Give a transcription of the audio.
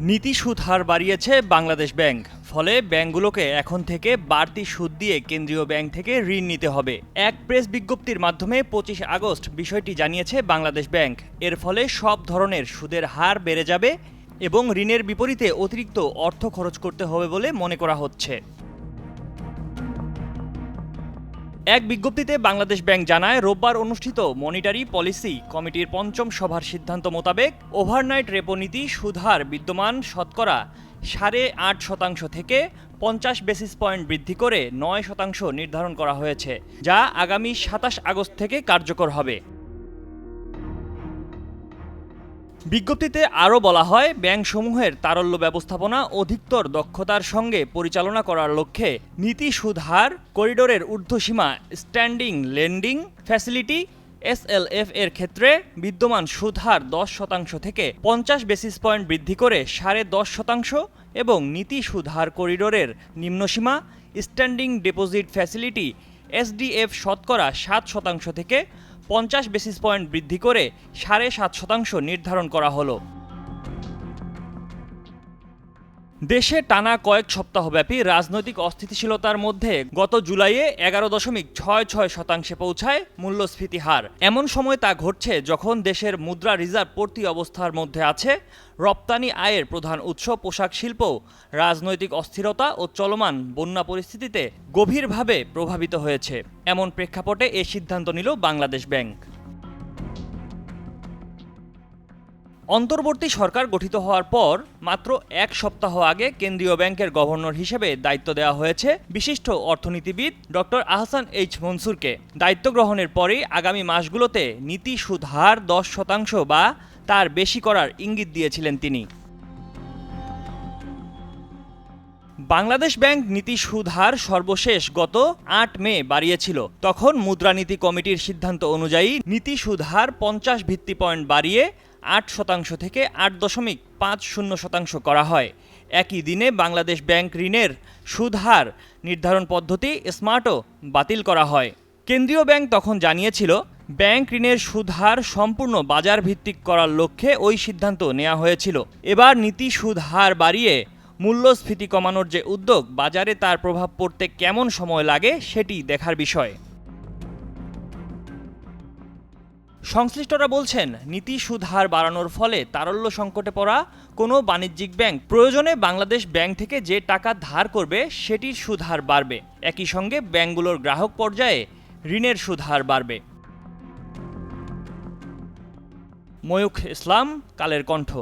নীতি সুদ হার বাড়িয়েছে বাংলাদেশ ব্যাংক। ফলে ব্যাংকগুলোকে এখন থেকে বাড়তি সুদ দিয়ে কেন্দ্রীয় ব্যাংক থেকে ঋণ নিতে হবে। এক প্রেস বিজ্ঞপ্তির মাধ্যমে পঁচিশ আগস্ট বিষয়টি জানিয়েছে বাংলাদেশ ব্যাংক। এর ফলে সব ধরনের সুদের হার বেড়ে যাবে এবং ঋণের বিপরীতে অতিরিক্ত অর্থ খরচ করতে হবে বলে মনে করা হচ্ছে। এক বিজ্ঞপ্তিতে বাংলাদেশ ব্যাংক জানায়, রোববার অনুষ্ঠিত মনিটারি পলিসি কমিটির পঞ্চম সভার সিদ্ধান্ত মোতাবেক ওভারনাইট রেপো নীতি সুধার বিদ্যমান শতকরা সাড়ে আট শতাংশ থেকে পঞ্চাশ বেসিস পয়েন্ট বৃদ্ধি করে নয় শতাংশ নির্ধারণ করা হয়েছে, যা আগামী সাতাশ আগস্ট থেকে কার্যকর হবে। বিজ্ঞপ্তিতে আরও বলা হয়, ব্যাংকসমূহের তারল্য ব্যবস্থাপনা অধিকতর দক্ষতার সঙ্গে পরিচালনা করার লক্ষ্যে নীতি সুদহার করিডোরের ঊর্ধ্বসীমা, স্ট্যান্ডিং লেন্ডিং ফ্যাসিলিটি এসএলএফ এর ক্ষেত্রে বিদ্যমান সুদহার দশ শতাংশ থেকে পঞ্চাশ বেসিস পয়েন্ট বৃদ্ধি করে সাড়ে দশ শতাংশ এবং নীতি সুদহার করিডোরের নিম্নসীমা, স্ট্যান্ডিং ডিপোজিট ফ্যাসিলিটি এসডিএফ শতকরা সাত শতাংশ থেকে পঞ্চাশ বেসিস পয়েন্ট বৃদ্ধি করে সাড়ে সাত শতাংশ নির্ধারণ করা হলো। দেশে টানা কয়েক সপ্তাহব্যাপী রাজনৈতিক অস্থিতিশীলতার মধ্যে গত জুলাইয়ে এগারো দশমিক ছয় ছয় শতাংশে পৌঁছায় মূল্যস্ফীতি হার। এমন সময় তা ঘটছে যখন দেশের মুদ্রা রিজার্ভ পড়তি অবস্থার মধ্যে আছে। রপ্তানি আয়ের প্রধান উৎস পোশাক শিল্প, রাজনৈতিক অস্থিরতা ও চলমান বন্যা পরিস্থিতিতে গভীরভাবে প্রভাবিত হয়েছে। এমন প্রেক্ষাপটে এ সিদ্ধান্ত নিল বাংলাদেশ ব্যাংক। অন্তর্বর্তী সরকার গঠিত হওয়ার পর মাত্র এক সপ্তাহ আগে কেন্দ্রীয় ব্যাংকের গভর্নর হিসেবে দায়িত্ব দেওয়া হয়েছে বিশিষ্ট অর্থনীতিবিদ ডক্টর আহসান এইচ মনসুরকে। দায়িত্ব গ্রহণের পরেই আগামী মাসগুলোতে নীতি সুদ হার দশ শতাংশ বা তার বেশি করার ইঙ্গিত দিয়েছিলেন তিনি। বাংলাদেশ ব্যাংক নীতি সুদ হার সর্বশেষ গত আট মে বাড়িয়েছিল। তখন মুদ্রানীতি কমিটির সিদ্ধান্ত অনুযায়ী নীতি সুদ হার পঞ্চাশ ভিত্তি পয়েন্ট বাড়িয়ে আট শতাংশ থেকে আট দশমিক পাঁচ শূন্য শতাংশ করা হয়। একই দিনে বাংলাদেশ ব্যাংক ঋণের সুদ হার নির্ধারণ পদ্ধতি স্মার্টও বাতিল করা হয়। কেন্দ্রীয় ব্যাংক তখন জানিয়েছিল, ব্যাংক ঋণের সুদ হার সম্পূর্ণ বাজার ভিত্তিক করার লক্ষ্যে ওই সিদ্ধান্ত নেওয়া হয়েছিল। এবার নীতি সুদ হার বাড়িয়ে মূল্যস্ফীতি কমানোর যে উদ্যোগ বাজারে তার প্রভাব পড়তে কেমন সময় লাগে সেটি দেখার বিষয়। সংশ্লিষ্টরা বলছেন, নীতি সুধার বাড়ানোর ফলে তারল্য সংকটে পড়া কোনো বাণিজ্যিক ব্যাংক প্রয়োজনে বাংলাদেশ ব্যাংক থেকে যে টাকা ধার করবে সেটির সুধার বাড়বে। একই সঙ্গে ব্যাংকগুলোর গ্রাহক পর্যায়ে ঋণের সুধার বাড়বে। ময়ূখ ইসলাম, কালের কণ্ঠ।